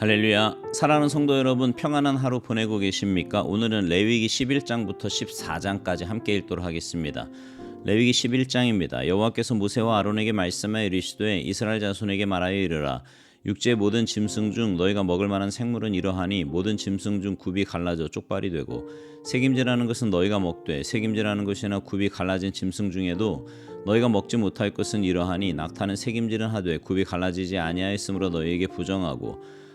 할렐루야. 사랑하는 성도 여러분, 평안한 하루 보내고 계십니까? 오늘은 레위기 11장부터 14장까지 함께 읽도록 하겠습니다. 레위기 11장입니다. 여호와께서 모세와 아론에게 말씀하여 이르시되 이스라엘 자손에게 말하여 이르라 육지의 모든 짐승 중 너희가 먹을 만한 생물은 이러하니 모든 짐승 중 굽이 갈라져 쪽발이 되고 색임질하는 것은 너희가 먹되 색임질하는 것이나 굽이 갈라진 짐승 중에도 너희가 먹지 못할 것은 이러하니 낙타는 색임질은 하되 굽이 갈라지지 아니하였으므로 너희에게 부정하고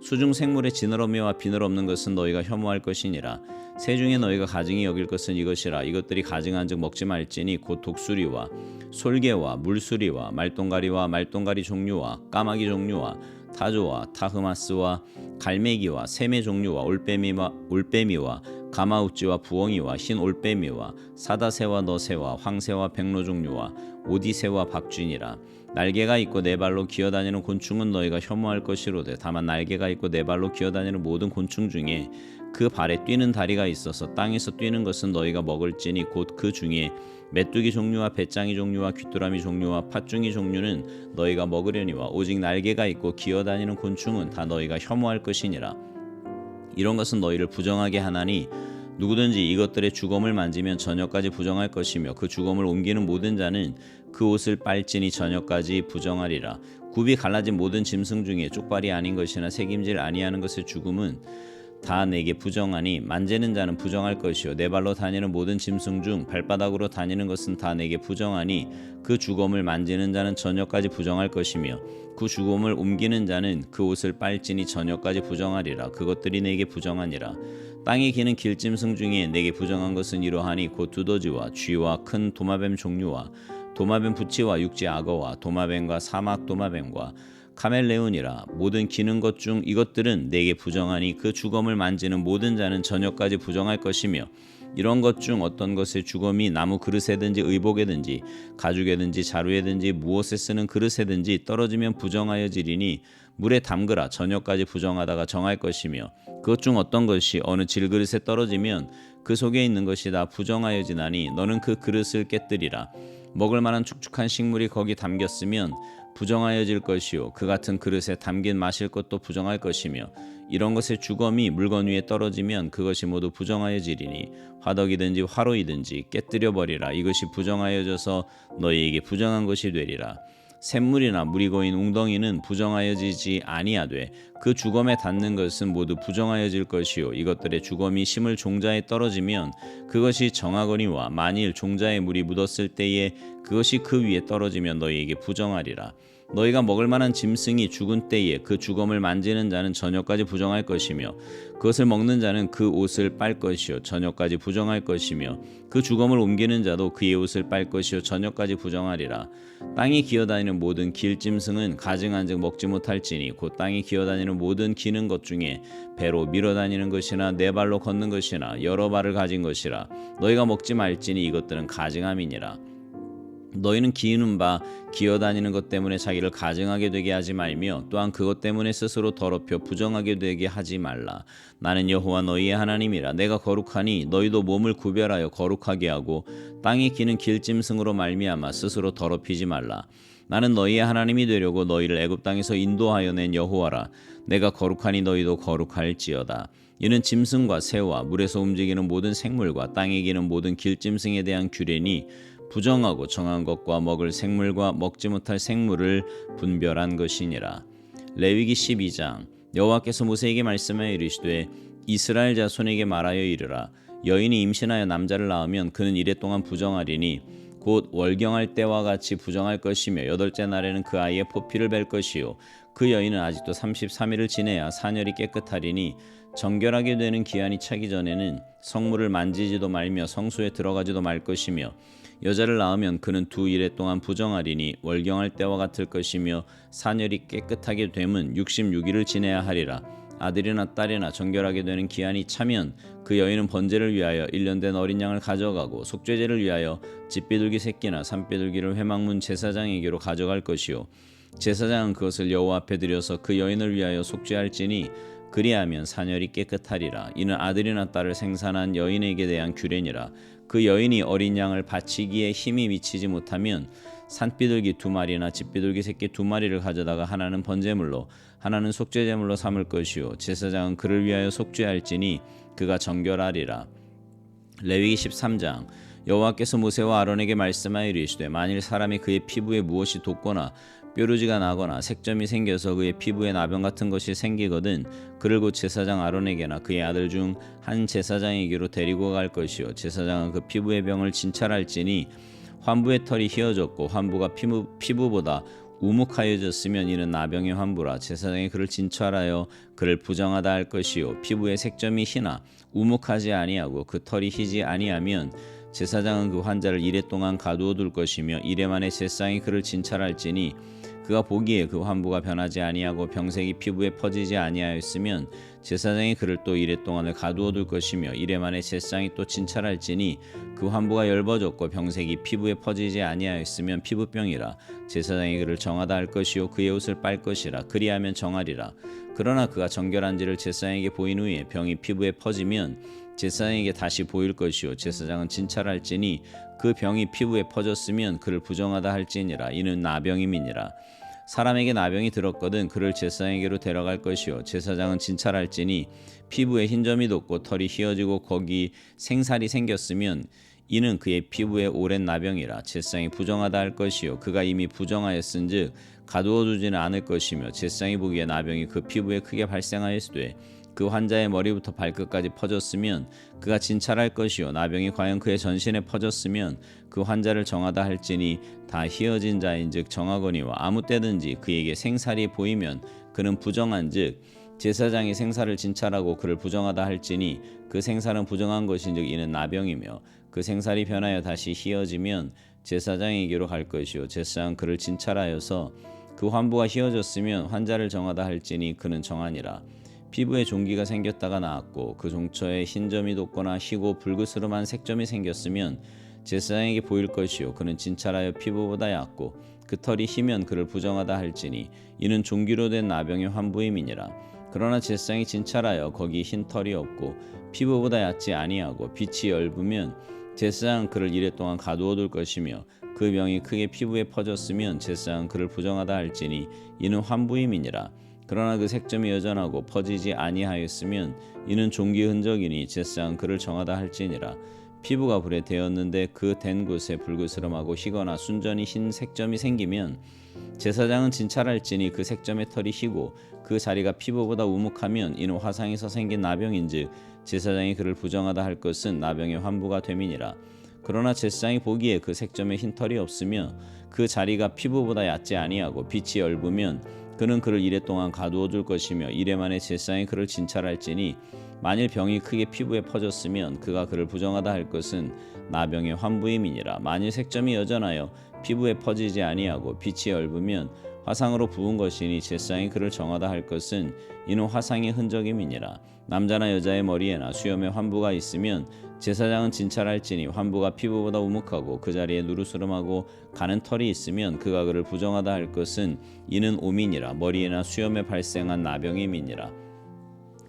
수중 생물의 지느러미와 비늘 없는 것은 너희가 혐오할 것이니라. 새 중에 너희가 가증히 여길 것은 이것이라. 이것들이 가증한즉 먹지 말지니 곧 독수리와 솔개와 물수리와 말똥가리와 말똥가리 종류와 까마귀 종류와 타조와 타흐마스와 갈매기와 새매 종류와 올빼미와 올빼미와 가마우찌와 부엉이와 흰 올빼미와 사다새와 너새와 황새와 백로 종류와 오디새와 박쥐니라 날개가 있고 네 발로 기어다니는 곤충은 너희가 혐오할 것이로되 다만 날개가 있고 네 발로 기어다니는 모든 곤충 중에 그 발에 뛰는 다리가 있어서 땅에서 뛰는 것은 너희가 먹을지니 곧 그 중에 메뚜기 종류와 배짱이 종류와 귀뚜라미 종류와 팥중이 종류는 너희가 먹으려니와 오직 날개가 있고 기어다니는 곤충은 다 너희가 혐오할 것이니라. 이런 것은 너희를 부정하게 하나니 누구든지 이것들의 주검을 만지면 저녁까지 부정할 것이며 그 주검을 옮기는 모든 자는 그 옷을 빨지니 저녁까지 부정하리라. 굽이 갈라진 모든 짐승 중에 쪽발이 아닌 것이나 색임질 아니하는 것의 죽음은 다 내게 부정하니 만지는 자는 부정할 것이요. 내 발로 다니는 모든 짐승 중 발바닥으로 다니는 것은 다 내게 부정하니 그 주검을 만지는 자는 저녁까지 부정할 것이며 그 주검을 옮기는 자는 그 옷을 빨지니 저녁까지 부정하리라. 그것들이 내게 부정하니라 땅에 기는 길짐승 중에 내게 부정한 것은 이러하니 곧 두더지와 쥐와 큰 도마뱀 종류와 도마뱀 부치와 육지 악어와 도마뱀과 사막 도마뱀과 카멜레온이라 모든 기는 것 중 이것들은 내게 부정하니 그 주검을 만지는 모든 자는 저녁까지 부정할 것이며 이런 것 중 어떤 것의 주검이 나무 그릇에든지 의복에든지 가죽에든지 자루에든지 무엇에 쓰는 그릇에든지 떨어지면 부정하여지리니 물에 담그라 저녁까지 부정하다가 정할 것이며 그것 중 어떤 것이 어느 질그릇에 떨어지면 그 속에 있는 것이 다 부정하여지나니 너는 그 그릇을 깨뜨리라. 먹을 만한 축축한 식물이 거기 담겼으면 부정하여질 것이요. 그 같은 그릇에 담긴 마실 것도 부정할 것이며 이런 것의 주검이 물건 위에 떨어지면 그것이 모두 부정하여지리니 화덕이든지 화로이든지 깨뜨려 버리라. 이것이 부정하여져서 너희에게 부정한 것이 되리라 샘물이나 물이 고인 웅덩이는 부정하여지지 아니하되 그 주검에 닿는 것은 모두 부정하여질 것이요. 이것들의 주검이 심을 종자에 떨어지면 그것이 정하거니와 만일 종자에 물이 묻었을 때에 그것이 그 위에 떨어지면 너희에게 부정하리라 너희가 먹을 만한 짐승이 죽은 때에 그 주검을 만지는 자는 저녁까지 부정할 것이며 그것을 먹는 자는 그 옷을 빨 것이요 저녁까지 부정할 것이며 그 주검을 옮기는 자도 그의 옷을 빨 것이요 저녁까지 부정하리라. 땅이 기어다니는 모든 길짐승은 가증한즉 먹지 못할지니 곧 땅이 기어다니는 모든 기는 것 중에 배로 밀어다니는 것이나 네 발로 걷는 것이나 여러 발을 가진 것이라. 너희가 먹지 말지니 이것들은 가증함이니라 너희는 기는 바 기어다니는 것 때문에 자기를 가증하게 되게 하지 말며 또한 그것 때문에 스스로 더럽혀 부정하게 되게 하지 말라. 나는 여호와 너희의 하나님이라. 내가 거룩하니 너희도 몸을 구별하여 거룩하게 하고 땅에 기는 길짐승으로 말미암아 스스로 더럽히지 말라. 나는 너희의 하나님이 되려고 너희를 애굽 땅에서 인도하여 낸 여호와라. 내가 거룩하니 너희도 거룩할지어다. 이는 짐승과 새와 물에서 움직이는 모든 생물과 땅에 기는 모든 길짐승에 대한 규례니 부정하고 정한 것과 먹을 생물과 먹지 못할 생물을 분별한 것이니라. 레위기 12장 여호와께서 모세에게 말씀하여 이르시되 이스라엘 자손에게 말하여 이르라 여인이 임신하여 남자를 낳으면 그는 이래 동안 부정하리니 곧 월경할 때와 같이 부정할 것이며 여덟째 날에는 그 아이의 포피를 벨 것이요 그 여인은 아직도 33일을 지내야 사녀리 깨끗하리니 정결하게 되는 기한이 차기 전에는 성물을 만지지도 말며 성소에 들어가지도 말 것이며 여자를 낳으면 그는 두 일에 동안 부정하리니 월경할 때와 같을 것이며 사녀리 깨끗하게 됨은 66일을 지내야 하리라. 아들이나 딸이나 정결하게 되는 기한이 차면 그 여인은 번제를 위하여 1년 된 어린 양을 가져가고 속죄제를 위하여 집비둘기 새끼나 산비둘기를 회막문 제사장에게로 가져갈 것이요. 제사장은 그것을 여호와 앞에 들여서 그 여인을 위하여 속죄할지니 그리하면 사녀리 깨끗하리라. 이는 아들이나 딸을 생산한 여인에게 대한 규례니라 그 여인이 어린 양을 바치기에 힘이 미치지 못하면 산비둘기 두 마리나 집비둘기 새끼 두 마리를 가져다가 하나는 번제물로 하나는 속죄제물로 삼을 것이요. 제사장은 그를 위하여 속죄할지니 그가 정결하리라. 레위기 13장. 여호와께서 모세와 아론에게 말씀하여 이르시되 만일 사람이 그의 피부에 무엇이 돋거나 뾰루지가 나거나 색점이 생겨서 그의 피부에 나병 같은 것이 생기거든 그를 곧 제사장 아론에게나 그의 아들 중 한 제사장에게로 데리고 갈 것이요. 제사장은 그 피부의 병을 진찰할지니 환부의 털이 휘어졌고 환부가 피부, 피부보다 우묵하여졌으면 이는 나병의 환부라. 제사장이 그를 진찰하여 그를 부정하다 할 것이요. 피부의 색점이 희나 우묵하지 아니하고 그 털이 희지 아니하면 제사장은 그 환자를 이래 동안 가두어 둘 것이며 이래 만에 제사장이 그를 진찰할지니 그가 보기에 그 환부가 변하지 아니하고 병색이 피부에 퍼지지 아니하였으면 제사장이 그를 또 이래 동안을 가두어 둘 것이며 이래 만에 제사장이 또 진찰할지니 그 환부가 열버졌고 병색이 피부에 퍼지지 아니하였으면 피부병이라 제사장이 그를 정하다 할 것이요 그의 옷을 빨 것이라 그리하면 정하리라. 그러나 그가 정결한지를 제사장에게 보인 후에 병이 피부에 퍼지면 제사장에게 다시 보일 것이요 제사장은 진찰할지니 그 병이 피부에 퍼졌으면 그를 부정하다 할지니라. 이는 나병임이니라 사람에게 나병이 들었거든 그를 제사장에게로 데려갈 것이요. 제사장은 진찰할지니 피부에 흰 점이 돋고 털이 휘어지고 거기 생살이 생겼으면 이는 그의 피부에 오랜 나병이라 제사장이 부정하다 할 것이요. 그가 이미 부정하였은즉 가두어 두지는 않을 것이며 제사장이 보기에 나병이 그 피부에 크게 발생하였으되 그 환자의 머리부터 발끝까지 퍼졌으면 그가 진찰할 것이요. 나병이 과연 그의 전신에 퍼졌으면 그 환자를 정하다 할지니 다 희어진 자인즉 정하거니와 아무 때든지 그에게 생살이 보이면 그는 부정한즉 제사장이 생사를 진찰하고 그를 부정하다 할지니 그 생살은 부정한 것인즉 이는 나병이며 그 생살이 변하여 다시 희어지면 제사장에게로 갈 것이요. 제사장 그를 진찰하여서 그 환부가 희어졌으면 환자를 정하다 할지니 그는 정하니라 피부에 종기가 생겼다가 나았고 그 종처에 흰 점이 돋거나 희고 붉으스름한 색점이 생겼으면 제사장에게 보일 것이요. 그는 진찰하여 피부보다 얕고 그 털이 희면 그를 부정하다 할지니 이는 종기로 된 나병의 환부임이니라. 그러나 제사장이 진찰하여 거기 흰 털이 없고 피부보다 얕지 아니하고 빛이 엷으면 제사장 그를 이래 동안 가두어 둘 것이며 그 병이 크게 피부에 퍼졌으면 제사장 그를 부정하다 할지니 이는 환부임이니라 그러나 그 색점이 여전하고 퍼지지 아니하였으면 이는 종기 흔적이니 제사장 그를 정하다 할지니라. 피부가 불에 데었는데 그 된 곳에 붉으스름하고 희거나 순전히 흰 색점이 생기면 제사장은 진찰할지니 그 색점의 털이 희고 그 자리가 피부보다 우묵하면 이는 화상에서 생긴 나병인즉 제사장이 그를 부정하다 할 것은 나병의 환부가 됨이니라. 그러나 제사장이 보기에 그 색점에 흰 털이 없으며 그 자리가 피부보다 얕지 아니하고 빛이 엷으면 그는 그를 이래 동안 가두어 둘 것이며 이래 만에 제사장이 그를 진찰할지니 만일 병이 크게 피부에 퍼졌으면 그가 그를 부정하다 할 것은 나병의 환부임이니라. 만일 색점이 여전하여 피부에 퍼지지 아니하고 빛이 엷으면 화상으로 부은 것이니 제사장이 그를 정하다 할 것은 이는 화상의 흔적임이니라 남자나 여자의 머리에나 수염에 환부가 있으면 제사장은 진찰할지니 환부가 피부보다 우묵하고 그 자리에 누르스름하고 가는 털이 있으면 그가 그를 부정하다 할 것은 이는 오민이라 머리에나 수염에 발생한 나병임이니라.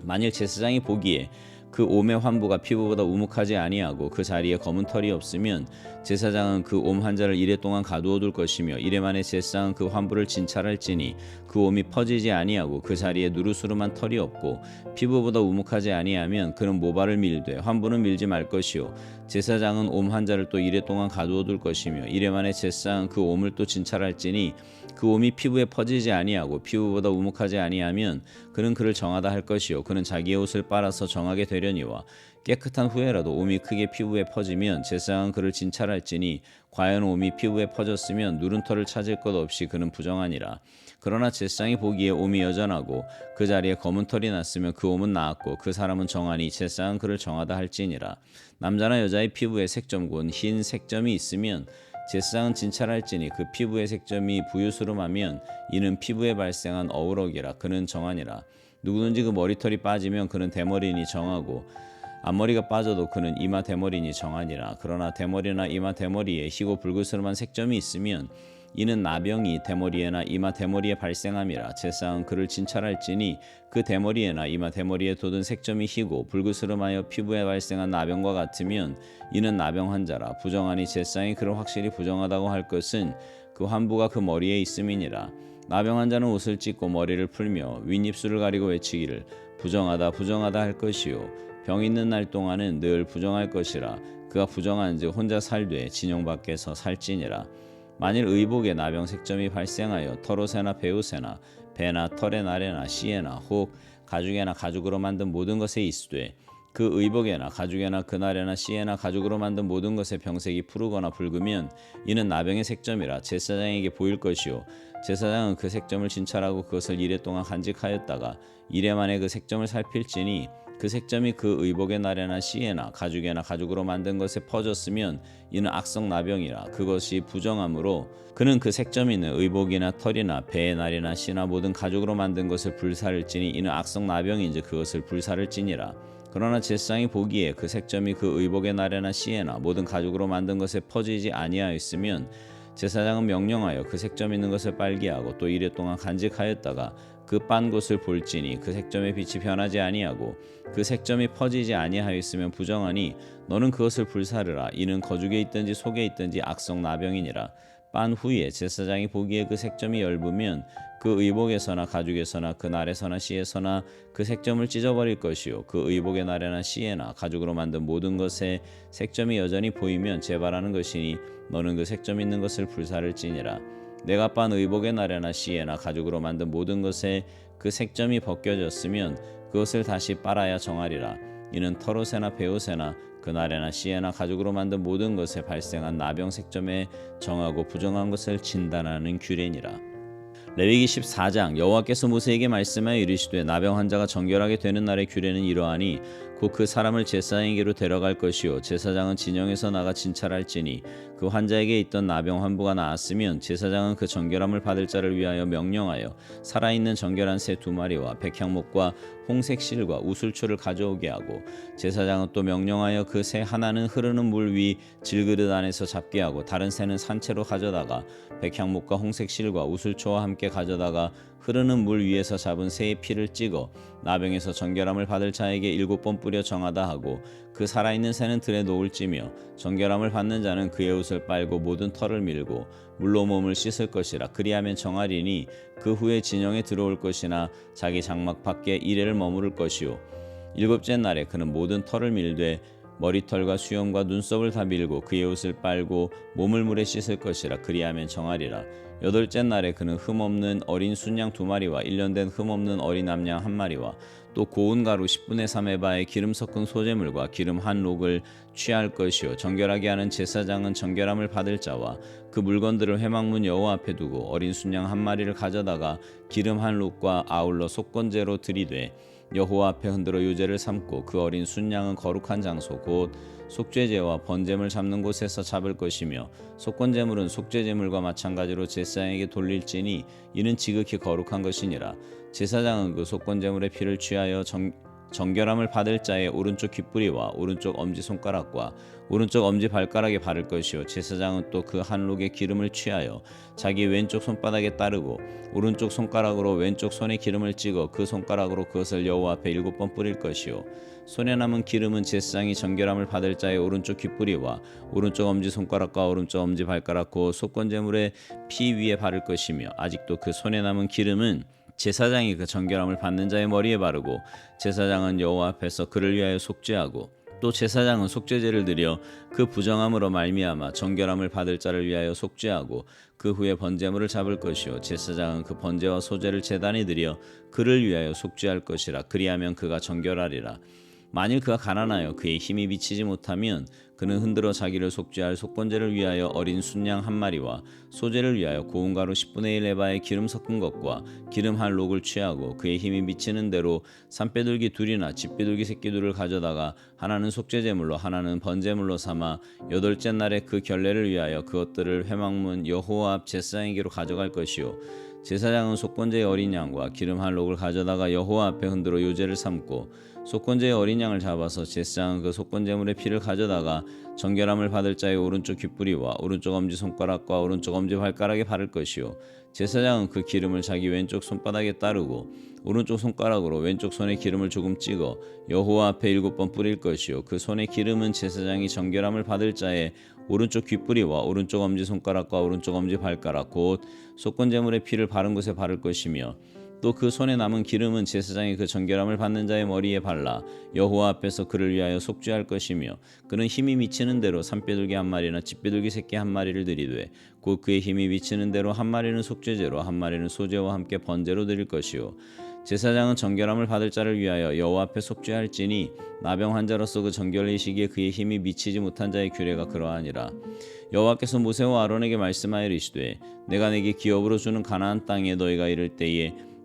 만일 제사장이 보기에 그 옴의 환부가 피부보다 우묵하지 아니하고 그 자리에 검은 털이 없으면 제사장은 그 옴 환자를 이래 동안 가두어 둘 것이며 이래 만에 제사장은 그 환부를 진찰할지니 그 옴이 퍼지지 아니하고 그 자리에 누르스름한 털이 없고 피부보다 우묵하지 아니하면 그는 모발을 밀되 환부는 밀지 말 것이요 제사장은 옴 환자를 또 이래 동안 가두어 둘 것이며 이래 만에 제사장은 그 옴을 또 진찰할지니 그 옴이 피부에 퍼지지 아니하고 피부보다 우묵하지 아니하면 그는 그를 정하다 할 것이요. 그는 자기의 옷을 빨아서 정하게 되려니와 깨끗한 후에라도 옴이 크게 피부에 퍼지면 제사장은 그를 진찰할지니 과연 옴이 피부에 퍼졌으면 누른 털을 찾을 것 없이 그는 부정하니라 그러나 제사장이 보기에 옴이 여전하고 그 자리에 검은 털이 났으면 그 옴은 나았고 그 사람은 정하니 제사장은 그를 정하다 할지니라. 남자나 여자의 피부에 색점 곧흰 색점이 있으면 제사장은 진찰할지니 그 피부의 색점이 부유스름하면 이는 피부에 발생한 어우럭이라. 그는 정하니라. 누구든지 그 머리털이 빠지면 그는 대머리니 정하고 앞머리가 빠져도 그는 이마 대머리니 정하니라. 그러나 대머리나 이마 대머리에 희고 붉으스름한 색점이 있으면 이는 나병이 대머리에나 이마 대머리에 발생함이라 제사장은 그를 진찰할지니 그 대머리에나 이마 대머리에 돋은 색점이 희고 붉으스름하여 피부에 발생한 나병과 같으면 이는 나병 환자라 부정하니 제사장이 그를 확실히 부정하다고 할 것은 그 환부가 그 머리에 있음이니라. 나병 환자는 옷을 찢고 머리를 풀며 윗입술을 가리고 외치기를 부정하다 부정하다 할 것이요. 병 있는 날 동안은 늘 부정할 것이라 그가 부정한 즉 혼자 살되 진영 밖에서 살지니라 만일 의복에 나병 색점이 발생하여 털옷에나 배옷에나 배나 털의 날에나 씨에나 혹 가죽에나 가죽으로 만든 모든 것에 있으되 그 의복에나 가죽에나 그날에나 씨에나 가죽으로 만든 모든 것에 병색이 푸르거나 붉으면 이는 나병의 색점이라 제사장에게 보일 것이요. 제사장은 그 색점을 진찰하고 그것을 이래 동안 간직하였다가 이래 만에 그 색점을 살필지니 그 색점이 그 의복의 날에나 씨에나 가죽에나 가죽으로 만든 것에 퍼졌으면 이는 악성 나병이라 그것이 부정함으로 그는 그 색점이 있는 의복이나 털이나 배의 날이나 씨나 모든 가죽으로 만든 것을 불사를지니 이는 악성 나병인지 그것을 불사를지니라. 그러나 제사장이 보기에 그 색점이 그 의복의 날에나 씨에나 모든 가죽으로 만든 것에 퍼지지 아니하였으면 제사장은 명령하여 그 색점 있는 것을 빨게 하고 또 이래 동안 간직하였다가 그 빤 곳을 볼지니 그 색점의 빛이 변하지 아니하고 그 색점이 퍼지지 아니하였으면 부정하니 너는 그것을 불사르라. 이는 거죽에 있든지 속에 있든지 악성 나병이니라. 빤 후에 제사장이 보기에 그 색점이 엷으면 그 의복에서나 가죽에서나 그 날에서나 씨에서나 그 색점을 찢어버릴 것이요. 그 의복의 날에나 씨에나 가죽으로 만든 모든 것에 색점이 여전히 보이면 재발하는 것이니 너는 그 색점 있는 것을 불사를지니라 내가 빤 의복의 날에나 씨에나 가죽으로 만든 모든 것에 그 색점이 벗겨졌으면 그것을 다시 빨아야 정하리라. 이는 털옷에나 배옷에나 그날에나 씨에나 가죽으로 만든 모든 것에 발생한 나병 색점에 정하고 부정한 것을 진단하는 규례니라. 레위기 14장 여호와께서 모세에게 말씀하여 이르시되 나병 환자가 정결하게 되는 날의 규례는 이러하니 곧 그 사람을 제사장에게로 데려갈 것이요. 제사장은 진영에서 나가 진찰할지니 그 환자에게 있던 나병 환부가 나았으면 제사장은 그 정결함을 받을 자를 위하여 명령하여 살아있는 정결한 새 두 마리와 백향목과 홍색 실과 우술초를 가져오게 하고 제사장은 또 명령하여 그 새 하나는 흐르는 물 위 질그릇 안에서 잡게 하고 다른 새는 산채로 가져다가 백향목과 홍색 실과 우술초와 함께 가져다가 흐르는 물 위에서 잡은 새의 피를 찍어 나병에서 정결함을 받을 자에게 일곱 번 뿌려 정하다 하고 그 살아있는 새는 들에 놓을지며 정결함을 받는 자는 그의 옷을 빨고 모든 털을 밀고 물로 몸을 씻을 것이라. 그리하면 정하리니 그 후에 진영에 들어올 것이나 자기 장막 밖에 이래를 머무를 것이요. 일곱째 날에 그는 모든 털을 밀되 머리털과 수염과 눈썹을 다 밀고 그의 옷을 빨고 몸을 물에 씻을 것이라. 그리하면 정하리라. 여덟째 날에 그는 흠없는 어린 순양 두 마리와 일년된 흠없는 어린 암양 한 마리와 또 고운 가루 10분의 3의 바에 기름 섞은 소재물과 기름 한 록을 취할 것이요. 정결하게 하는 제사장은 정결함을 받을 자와 그 물건들을 회막문 여호와 앞에 두고 어린 순양 한 마리를 가져다가 기름 한 록과 아울러 속건제로 들이되 여호와 앞에 흔들어 유제를 삼고 그 어린 순양은 거룩한 장소 곧 속죄제와 번제물 잡는 곳에서 잡을 것이며 속건제물은 속죄제물과 마찬가지로 제사장에게 돌릴지니 이는 지극히 거룩한 것이니라. 제사장은 그 속건제물의 피를 취하여 정, 정결함을 받을 자의 오른쪽 귓뿌리와 오른쪽 엄지 손가락과 오른쪽 엄지 발가락에 바를 것이요. 제사장은 또 그 한록의 기름을 취하여 자기 왼쪽 손바닥에 따르고 오른쪽 손가락으로 왼쪽 손에 기름을 찍어 그 손가락으로 그것을 여호와 앞에 일곱 번 뿌릴 것이요. 손에 남은 기름은 제사장이 정결함을 받을 자의 오른쪽 귓뿌리와 오른쪽 엄지 손가락과 오른쪽 엄지 발가락 고 속건제물의 피 위에 바를 것이며 아직도 그 손에 남은 기름은 제사장이 그 정결함을 받는 자의 머리에 바르고 제사장은 여호와 앞에서 그를 위하여 속죄하고 또 제사장은 속죄제를 드려 그 부정함으로 말미암아 정결함을 받을 자를 위하여 속죄하고 그 후에 번제물을 잡을 것이요. 제사장은 그 번제와 소제를 제단에 드려 그를 위하여 속죄할 것이라. 그리하면 그가 정결하리라 만일 그가 가난하여 그의 힘이 미치지 못하면 그는 흔들어 자기를 속죄할 속건제를 위하여 어린 순양 한 마리와 소제를 위하여 고운 가루 10분의 1 에바에 기름 섞은 것과 기름 한 록을 취하고 그의 힘이 미치는 대로 산빼돌기 둘이나 집빼돌기 새끼 둘을 가져다가 하나는 속죄 제물로 하나는 번제물로 삼아 여덟째 날에 그 결례를 위하여 그것들을 회막문 여호와 앞 제사장에게로 가져갈 것이요. 제사장은 속건제의 어린 양과 기름 한 록을 가져다가 여호와 앞에 흔들어 요제를 삼고 속건제의 어린 양을 잡아서 제사장은 그 속건제물의 피를 가져다가 정결함을 받을 자의 오른쪽 귓뿌리와 오른쪽 엄지 손가락과 오른쪽 엄지 발가락에 바를 것이요. 제사장은 그 기름을 자기 왼쪽 손바닥에 따르고 오른쪽 손가락으로 왼쪽 손에 기름을 조금 찍어 여호와 앞에 일곱 번 뿌릴 것이요. 그 손의 기름은 제사장이 정결함을 받을 자의 오른쪽 귓뿌리와 오른쪽 엄지 손가락과 오른쪽 엄지 발가락 곧 속건제물의 피를 바른 곳에 바를 것이며 또 그 손에 남은 기름은 제사장이 그 정결함을 받는 자의 머리에 발라 여호와 앞에서 그를 위하여 속죄할 것이며 그는 힘이 미치는 대로 산빼돌기 한 마리나 집빼돌기 새끼 한 마리를 드리되 곧 그의 힘이 미치는 대로 한 마리는 속죄제로 한 마리는 소제와 함께 번제로 드릴 것이요. 제사장은 정결함을 받을 자를 위하여 여호와 앞에 속죄할지니 나병 환자로서 그 정결의 시기에 그의 힘이 미치지 못한 자의 규례가 그러하니라. 여호와께서 모세와 아론에게 말씀하여 이르시되 내가 내게 기업으로 주는 가나안 땅에 너희가 이를 때에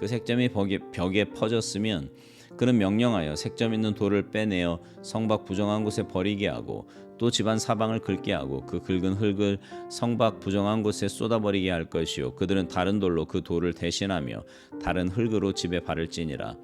그 색점이 벽에, 벽에 퍼졌으면 그는 명령하여 색점 있는 돌을 빼내어 성박 부정한 곳에 버리게 하고 또 집안 사방을 긁게 하고 그 긁은 흙을 성박 부정한 곳에 쏟아버리게 할 것이요. 그들은 다른 돌로 그 돌을 대신하며 다른 흙으로 집에 바를지니라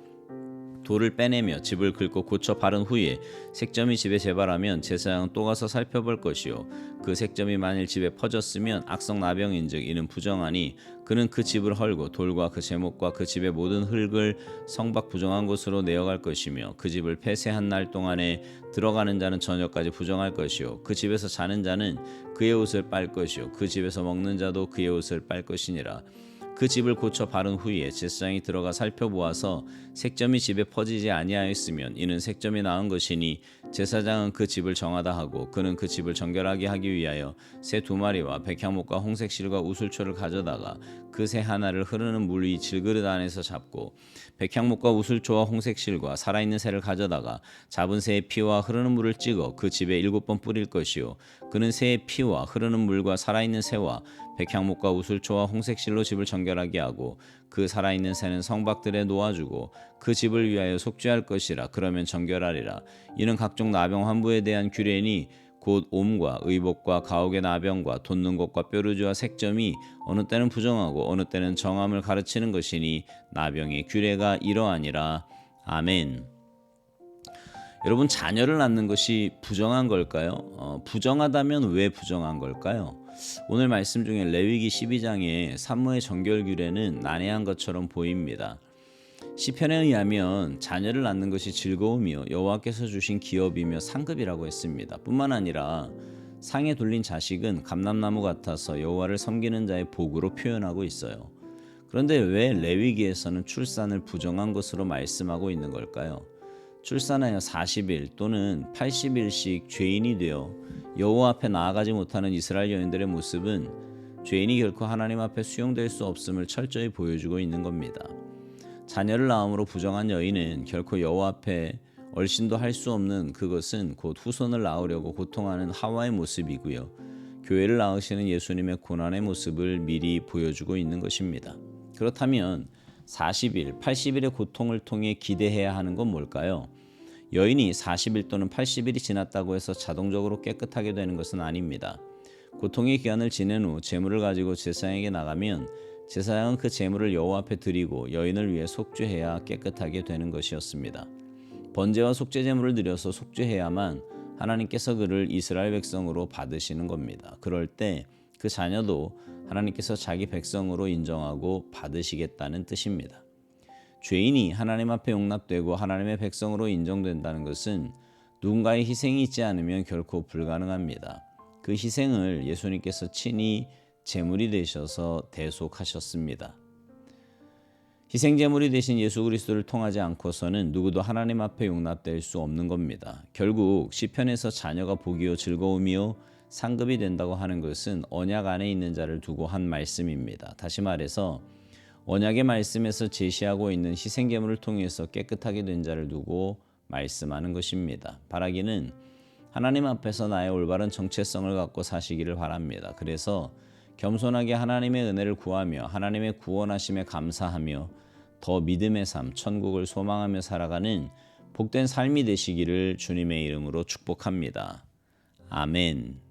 돌을 빼내며 집을 긁고 고쳐 바른 후에 색점이 집에 재발하면 제사장은 또 가서 살펴볼 것이요. 그 색점이 만일 집에 퍼졌으면 악성 나병인즉 이는 부정하니 그는 그 집을 헐고 돌과 그 제목과 그 집의 모든 흙을 성박 부정한 곳으로 내어갈 것이며 그 집을 폐쇄한 날 동안에 들어가는 자는 저녁까지 부정할 것이요. 그 집에서 자는 자는 그의 옷을 빨 것이요. 그 집에서 먹는 자도 그의 옷을 빨 것이니라 그 집을 고쳐 바른 후에 제사장이 들어가 살펴보아서 색점이 집에 퍼지지 아니하였으면 이는 색점이 나은 것이니 제사장은 그 집을 정하다 하고 그는 그 집을 정결하게 하기 위하여 새 두 마리와 백향목과 홍색 실과 우슬초를 가져다가 그 새 하나를 흐르는 물 위 질그릇 안에서 잡고 백향목과 우슬초와 홍색 실과 살아있는 새를 가져다가 잡은 새의 피와 흐르는 물을 찍어 그 집에 일곱 번 뿌릴 것이요. 그는 새의 피와 흐르는 물과 살아있는 새와 백향목과 우슬초와 홍색실로 집을 정결하게 하고 그 살아있는 새는 성박들에 놓아주고 그 집을 위하여 속죄할 것이라 그러면 정결하리라 이는 각종 나병 환부에 대한 규례니 곧 옴과 의복과 가옥의 나병과 돋는 것과 뾰루지와 색점이 어느 때는 부정하고 어느 때는 정함을 가르치는 것이니 나병의 규례가 이러하니라 아멘. 여러분 자녀를 낳는 것이 부정한 걸까요? 어, 부정하다면 왜 부정한 걸까요? 오늘 말씀 중에 레위기 12장의 산모의 정결 규례는 난해한 것처럼 보입니다. 시편에 의하면 자녀를 낳는 것이 즐거움이요 여호와께서 주신 기업이며 상급이라고 했습니다. 뿐만 아니라 상에 둘린 자식은 감람나무 같아서 여호와를 섬기는 자의 복으로 표현하고 있어요. 그런데 왜 레위기에서는 출산을 부정한 것으로 말씀하고 있는 걸까요? 출산하여 40일 또는 80일씩 죄인이 되어 여호와 앞에 나아가지 못하는 이스라엘 여인들의 모습은 죄인이 결코 하나님 앞에 수용될 수 없음을 철저히 보여주고 있는 겁니다. 자녀를 낳음으로 부정한 여인은 결코 여호와 앞에 얼씬도 할 수 없는 그것은 곧 후손을 낳으려고 고통하는 하와의 모습이고요. 교회를 낳으시는 예수님의 고난의 모습을 미리 보여주고 있는 것입니다. 그렇다면 40일, 80일의 고통을 통해 기대해야 하는 건 뭘까요? 여인이 40일 또는 80일이 지났다고 해서 자동적으로 깨끗하게 되는 것은 아닙니다. 고통의 기간을 지낸 후 재물을 가지고 제사장에게 나가면 제사장은 그 재물을 여호와 앞에 드리고 여인을 위해 속죄해야 깨끗하게 되는 것이었습니다. 번제와 속죄 제물을 드려서 속죄해야만 하나님께서 그를 이스라엘 백성으로 받으시는 겁니다. 그럴 때 그 자녀도 하나님께서 자기 백성으로 인정하고 받으시겠다는 뜻입니다. 죄인이 하나님 앞에 용납되고 하나님의 백성으로 인정된다는 것은 누군가의 희생이 있지 않으면 결코 불가능합니다. 그 희생을 예수님께서 친히 제물이 되셔서 대속하셨습니다. 희생 제물이 되신 예수 그리스도를 통하지 않고서는 누구도 하나님 앞에 용납될 수 없는 겁니다. 결국 시편에서 자녀가 복이요 즐거움이요 상급이 된다고 하는 것은 언약 안에 있는 자를 두고 한 말씀입니다. 다시 말해서 언약의 말씀에서 제시하고 있는 희생 제물을 통해서 깨끗하게 된 자를 두고 말씀하는 것입니다. 바라기는 하나님 앞에서 나의 올바른 정체성을 갖고 사시기를 바랍니다. 그래서 겸손하게 하나님의 은혜를 구하며 하나님의 구원하심에 감사하며 더 믿음의 삶, 천국을 소망하며 살아가는 복된 삶이 되시기를 주님의 이름으로 축복합니다. 아멘.